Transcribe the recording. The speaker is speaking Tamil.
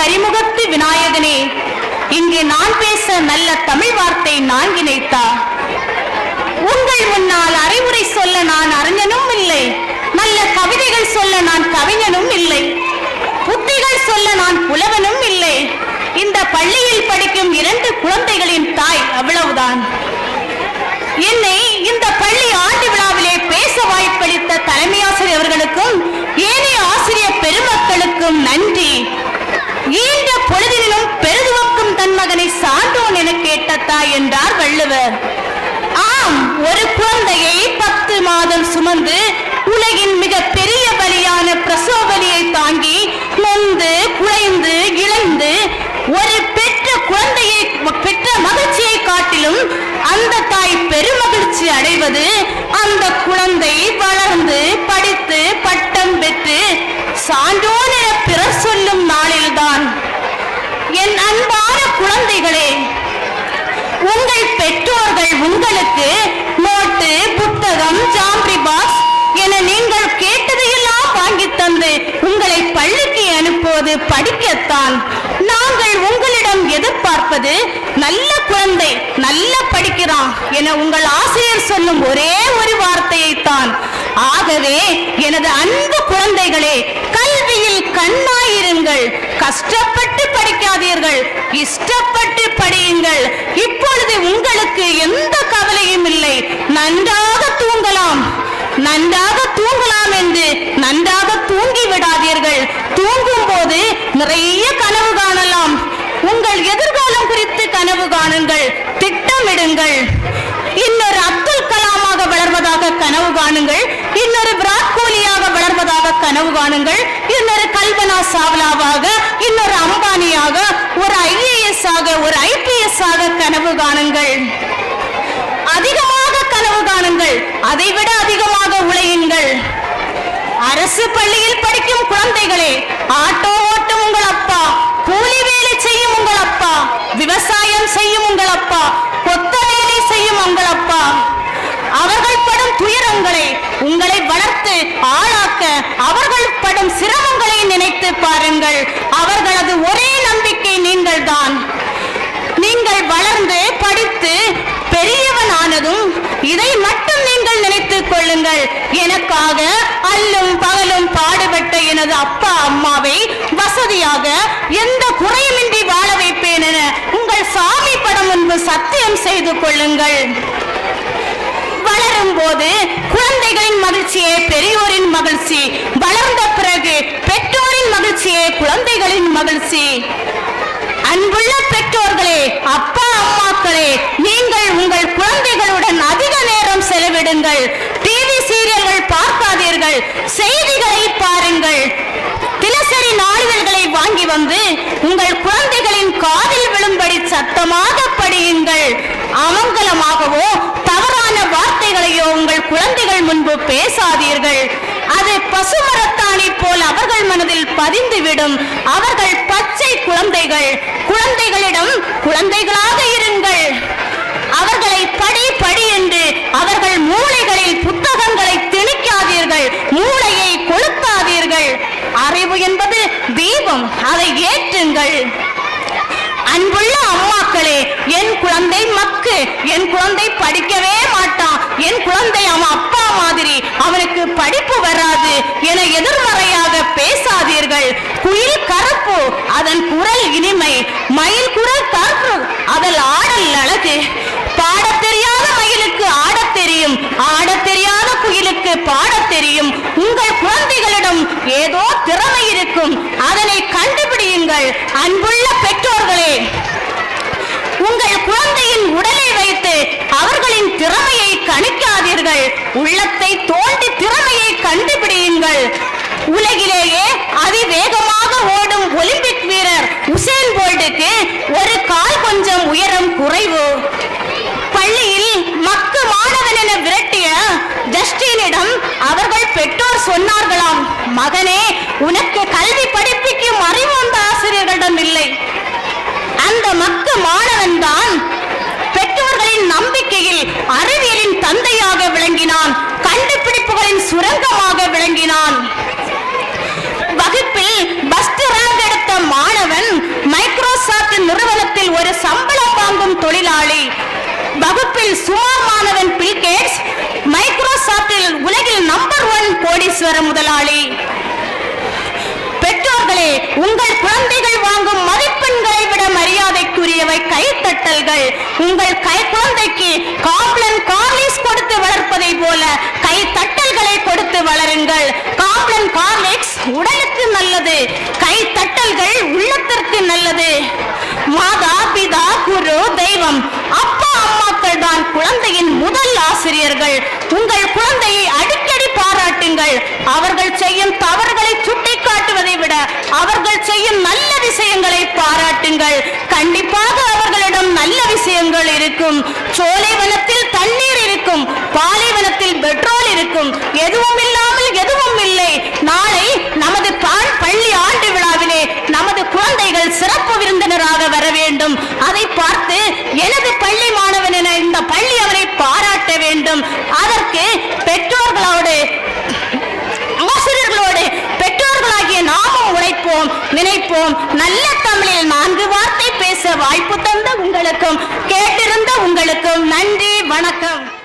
கரிமுகத்து விநாயகனே இங்கே நான் பேச நல்ல தமிழ் வார்த்தை நான் நினைத்தா உங்கள் முன்னால் அறிவுரை சொல்ல நான் அறிஞனும் இல்லை. நல்ல கவிதைகள் சொல்ல நான் கவிஞனும் இல்லை. புத்திகள் சொல்ல நான் புலவனும் இல்லை. இந்த பள்ளியில் படிக்கும் இரண்டு குழந்தைகளின் தாய் அவ்வளவுதான். ஒரு குழந்தையை பத்து மாதம் சுமந்து உலகின் மிக பெரிய பலியான பிரசவ பலியை தாங்கி நொந்து குழைந்து இழந்து ஒரு பெற்ற குழந்தையை பெற்ற மகிழ்ச்சியை காட்டிலும் அந்த தாய் பெருமகிழ்ச்சி அடைவது அந்த குழந்தை வளர்ந்து படித்து பட்டம் பெற்று சான்றோன் என பிறர் சொல்லும் நாளில்தான் என் அன்பான குழந்தைகளே உங்கள் பெற்றோர்கள் உங்களுக்கு நோட்டு புத்தகம் ஜாம்பி பாக்ஸ் என நீங்கள் கேட்டதையெல்லாம் வாங்கி தந்து உங்களை பள்ளிக்கு அனுப்புவது படிக்கத்தான். நாங்கள் உங்களிடம் எதிர்பார்ப்பது நல்ல குழந்தை நல்ல படிக்கிறான் என உங்கள் ஆசிரியர் சொல்லும் ஒரே ஒரு வார்த்தையைத்தான். ஆகவே எனது அன்பு குழந்தைகளே கஷ்டப்பட்டு படிக்காதீர்கள் இஷ்டப்பட்டு படியுங்கள். இப்பொழுது உங்களுக்கு எந்த கவலையும் இல்லை. நன்றாக தூங்கலாம். நன்றாக தூங்கலாம் என்று நன்றாக தூங்கி விடாதீர்கள். தூங்கும் போது நிறைய கனவு காணலாம். உங்கள் எதிர்காலம் குறித்து கனவு காணுங்கள். திட்டமிடுங்கள். இன்னொரு வளர்வதாக கனவு காணுங்கள். இன்னொரு விராட் கோலியாக வளர்வதாக கனவு காணுங்கள். இன்னொரு கல்பனா சாவ்லாவாக இன்னொரு அம்பானியாக ஒரு ஐஏஎஸ் ஆக ஒரு ஐபிஎஸ் ஆக கனவு காணுங்கள். அதிகமாக கனவு காணுங்கள். அதைவிட அதிகமாக உழையுங்கள். அரசு பள்ளியில் படிக்கும் குழந்தைகளே ஆட்டோ ஓட்டும் உங்கள் அப்பா கூலி வேலை செய்யும் உங்கள் அப்பா விவசாயம் செய்யும் உங்கள் அப்பா கொத்த வேலை செய்யும் உங்கள் அப்பா அவர்கள் படும் துயரங்களை உங்களை வளர்த்து ஆளாக்க அவர்கள் படும் சிரமங்களை நினைத்து பாருங்கள். அவர்களது ஒரே நம்பிக்கை நீங்கள் தான் நீங்கள் வளர்ந்து படித்து பெரியவன் ஆனதும் இதை மட்டும் நீங்கள் நினைத்துக் கொள்ளுங்கள். எனக்காக அல்லும் பகலும் பாடுபட்ட எனது அப்பா அம்மாவை வசதியாக எந்த குறையுமின்றி வாழ வைப்பேன் என உங்கள் சாமி படம் முன்பு சத்தியம் செய்து கொள்ளுங்கள். வளரும் போது குழந்தைகளின் மகிழ்ச்சியே பெரியோரின் மகிழ்ச்சி. வளர்ந்த பிறகு பெற்றோரின் மகிழ்ச்சியே குழந்தைகளின் மகிழ்ச்சி. அன்புள்ள பெற்றோர்களே அப்பா அம்மாக்களே நீங்கள் உங்கள் குழந்தைகளுடன் அதிக நேரம் செலவிடுங்கள். டிவி சீரியல்கள் பார்க்காதீர்கள். செய்திகளை பாருங்கள். தினசரி நாளிதழ் வாங்கி வந்து உங்கள் குழந்தைகளின் காதில் விழும்படி சத்தமாக படியுங்கள் அமங்கலமாகவோ தவறான வார்த்தைகளையோ உங்கள் குழந்தைகள் முன்பு பேசாதீர்கள். அது பசுமரத்தாணி போல் அவர்கள் மனதில் பதிந்துவிடும். அவர்கள் பச்சை குழந்தைகள். குழந்தைகளிடம் குழந்தைகளாக இருங்கள். அவர்களை படி படி என்று அவர்கள் மூளைகளில் புத்தகங்களை திணிக்காதீர்கள் மூளையை கொளுத்தாதீர்கள். அறிவு என்பது தீபம். அதை ஏற்றுங்கள். அன்புள்ள அம்மாக்களே என் குழந்தை மக்கு. என் குழந்தை படிக்கவே மாட்டான் என் குழந்தை அவன் என எதிர்மறையாக பேசாதீர்கள். குயில் கருப்பு அதன் குரல் இனிமை. மயில் குரல் கருப்பு அதில் ஆடல் அழகு. பாடத் தெரியாத மயிலுக்கு ஆடத் தெரியும். ஆடத் தெரியாத குயிலுக்கு பாடத் தெரியும். உங்கள் குழந்தைகளிடம் ஏதோ திறமை இருக்கும். அதனை கண்டுபிடியுங்கள். அன்புள்ள பெற்றோர்களே உங்கள் குழந்தையின் உடல் கணிக்காதீர்கள் உள்ளத்தை தோண்டி திறமையை கண்டுபிடியுங்கள். உலகிலேயே அதிவேகமாக ஓடும் ஒலிம்பிக் வீரர் உசேன் போல்டுக்கு ஒரு கால் கொஞ்சம் உயரம் குறைவு. பள்ளியில் மக்கு மாணவன் என விரட்டிய ஜஸ்டினிடம் அவர்கள் பெற்றோர் சொன்னார்களாம் மகனே உனக்கு கல்வி படிப்பிக்கும் அறிவு அந்த ஆசிரியர்களிடம் இல்லை. அந்த மக்கு மாணவன் தான் பெற்றோர்களின் நம்பிக்கையில் இதில் சுமாமானவன் பில் கேட்ஸ் மைக்ரோசாப்டில் உலகில் நம்பர் ஒன் கோடீஸ்வர முதலாளி. பெற்றோர்களே உங்கள் குழந்தைகள் வாங்கும் மதிப்பெண்களை விட மரியாதைக்குரியவை கைத்தட்டல்கள். உங்கள் கை குழந்தைக்கு காப்ளன் கார்லிஸ் கொடுத்து வளர்ப்பதை போல கைத்தட்டல்களை கொடுத்து வளருங்கள். காப்ளன் கார்லிக்ஸ் உடலுக்கு நல்லது கைத்தட்டல்கள் உள்ளத்திற்கு நல்லது. மாதா பிதா குரு தெய்வம். அப்பா அம்மாக்கள் தான் குழந்தையின் முதல் ஆசிரியர்கள். உங்கள் குழந்தையை அடிக்கடி பாராட்டுங்கள். அவர்கள் செய்யும் தவறுகளை சுட்டிக்காட்டுவதை விட அவர்கள் செய்யும் நல்ல விஷயங்களை பாராட்டுங்கள். கண்டிப்பாக அவர்களிடம் நல்ல விஷயங்கள் இருக்கும். சோலைவனத்தில் தண்ணீர் இருக்கும். எனது பள்ளி மாணவன் என இந்த பள்ளி அவரை பாராட்ட வேண்டும். அதற்கு பெற்றோர்களோடு ஆசிரியர்களோடு பெற்றோர்களாகிய நாமும் உழைப்போம் நினைப்போம். நல்ல தமிழில் நான்கு வார்த்தை பேச வாய்ப்பு தந்த உங்களுக்கும் கேட்டிருந்த உங்களுக்கும் நன்றி வணக்கம்.